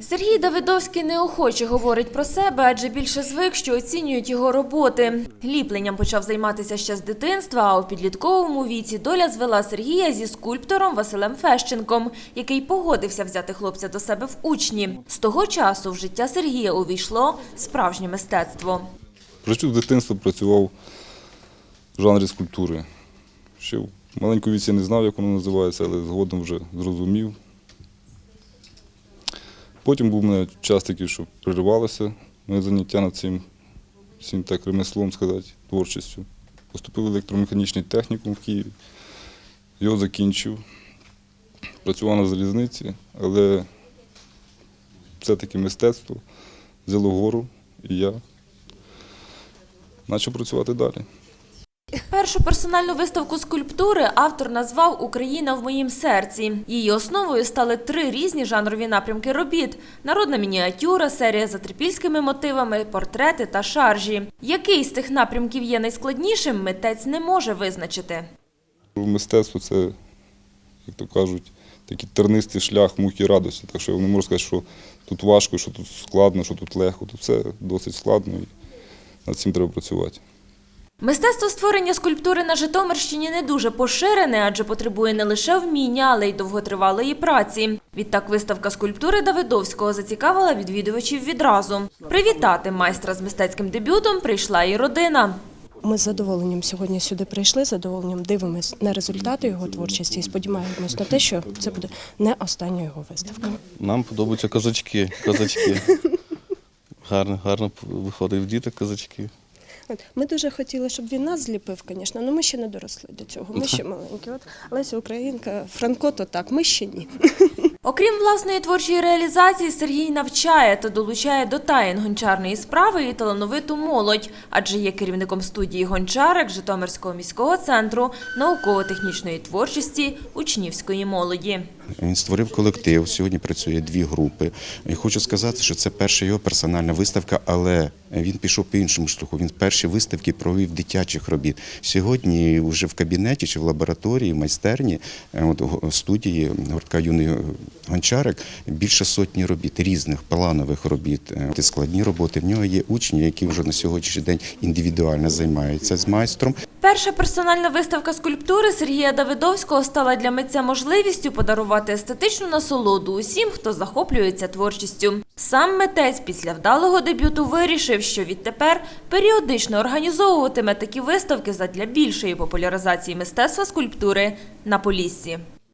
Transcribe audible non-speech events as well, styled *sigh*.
Сергій Давидовський неохоче говорить про себе, адже більше звик, що оцінюють його роботи. Ліпленням почав займатися ще з дитинства, а у підлітковому віці доля звела Сергія зі скульптором Василем Фещенком, який погодився взяти хлопця до себе в учні. З того часу в життя Сергія увійшло справжнє мистецтво. Причому з дитинства працював в жанрі скульптури. Ще в маленькому віці не знав, як воно називається, але згодом вже зрозумів. Потім був у мене час такий, що переривалося моє заняття над цим всім так ремеслом, сказати, творчістю. Поступив в електромеханічний технікум в Києві, його закінчив. Працював на залізниці, але все-таки мистецтво взяло гору, і я почав працювати далі. Першу персональну виставку скульптури автор назвав Україна в моїм серці. Її основою стали три різні жанрові напрямки робіт: народна мініатюра, серія за трипільськими мотивами, портрети та шаржі. Який з тих напрямків є найскладнішим, митець не може визначити. Мистецтво це, як то кажуть, такий тернистий шлях муки радості. Так що я не можу сказати, що тут важко, що тут складно, що тут легко. Тут все досить складно і над цим треба працювати. Мистецтво створення скульптури на Житомирщині не дуже поширене, адже потребує не лише вміння, але й довготривалої праці. Відтак виставка скульптури Давидовського зацікавила відвідувачів відразу. Привітати майстра з мистецьким дебютом прийшла і родина. Ми з задоволенням сьогодні сюди прийшли, з задоволенням дивимось на результати його творчості і сподіваємось на те, що це буде не остання його виставка. Нам подобаються козачки. козачки. *laughs* Гарно, гарно виходить в діток козачки. От, Ми дуже хотіли, щоб він нас зліпив, звісно, але ми ще не доросли до цього. Ми ще *laughs* маленькі. От Леся Українка, Франко, то так, ми ще ні. *laughs* Окрім власної творчої реалізації, Сергій навчає та долучає до таїн гончарної справи і талановиту молодь, адже є керівником студії гончарик Житомирського міського центру науково-технічної творчості учнівської молоді. Він створив колектив. Сьогодні працює дві групи. І хочу сказати, що це перша його персональна виставка, але він пішов по іншому шляху. Він перші виставки провів дитячих робіт. Сьогодні вже в кабінеті чи в лабораторії, в майстерні е, от, студії гуртка юний гончарик більше сотні робіт, різних планових робіт. Е, от Складні роботи. В нього є учні, які вже на сьогоднішній день індивідуально займаються з майстром. Перша персональна виставка скульптури Сергія Давидовського стала для митця можливістю подарувати естетичну насолоду усім, хто захоплюється творчістю. Сам митець після вдалого дебюту вирішив, що відтепер періодично організовуватиме такі виставки задля більшої популяризації мистецтва скульптури на Поліссі.